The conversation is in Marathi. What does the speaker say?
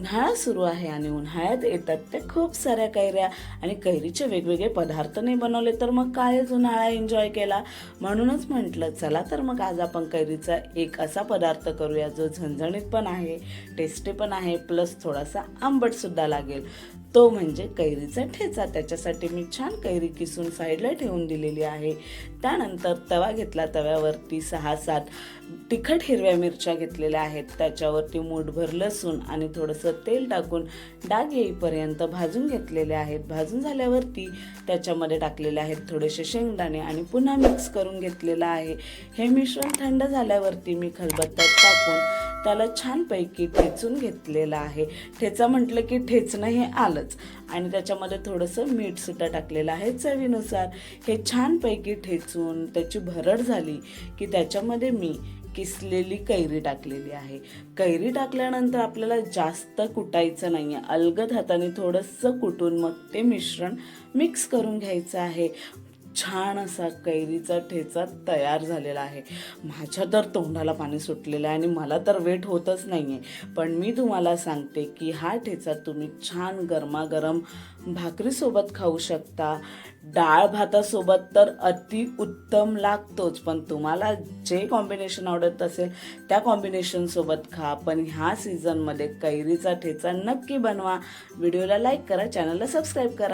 उन्हाळा सुरू आहे आणि उन्हाळ्यात येतात त्या खूप साऱ्या कैऱ्या आणि कैरीचे वेगवेगळे पदार्थ नाही बनवले. तर मग कायच उन्हाळा एन्जॉय केला. म्हणूनच म्हटलं चला तर मग आज आपण कैरीचा एक असा पदार्थ करूया जो झणझणीत पण आहे टेस्टी पण आहे प्लस थोडासा आंबटसुद्धा लागेल. तो म्हणजे कैरीचा ठेचा. त्याच्यासाठी मी छान कैरी किसून साईडला ठेवून दिलेली आहे. त्यानंतर तवा घेतला. तव्यावरती सहा सात तिखट हिरव्या मिरच्या घेतलेल्या आहेत. त्याच्यावरती मूठभर लसूण आणि थोडंसं तेल टाकून डाग येईपर्यंत भाजून घेतलेले आहेत. भाजून झाल्यावरती त्याच्यामध्ये टाकलेले आहेत थोडेसे शेंगदाणे आणि पुन्हा मिक्स करून घेतलेलं आहे. हे मिश्रण थंड झाल्यावरती मी खलबत्त्यात टाकून त्याला छानपैकी ठेचून घेतलेलं आहे. ठेचा म्हटलं की ठेचणं हे आलंच. आणि त्याच्यामध्ये थोडंसं मीठ सुद्धा टाकलेलं आहे चवीनुसार. हे छानपैकी ठेचून त्याची भरड झाली की त्याच्यामध्ये मी किसलेली कैरी टाकलेली आहे. कैरी टाकल्यानंतर आपल्याला जास्त कुटायचं नाही आहे अलगद हाताने थोडंसं कुटून मग ते मिश्रण मिक्स करून घ्यायचं आहे. छान असा कैरीचा ठेचा तयार झालेला आहे. माझ्या तर तोंडाला पाणी सुटलेलं आहे आणि मला तर वेट होतच नाही आहे पण मी तुम्हाला सांगते की हा ठेचा तुम्ही छान गरमागरम भाकरीसोबत खाऊ शकता. डाळ भातासोबत तर अति उत्तम लागतोच पण तुम्हाला जे कॉम्बिनेशन आवडत असेल त्या कॉम्बिनेशनसोबत खा. पण ह्या सीझनमध्ये कैरीचा ठेचा नक्की बनवा. व्हिडिओला लाईक करा चॅनलला सबस्क्राईब करा.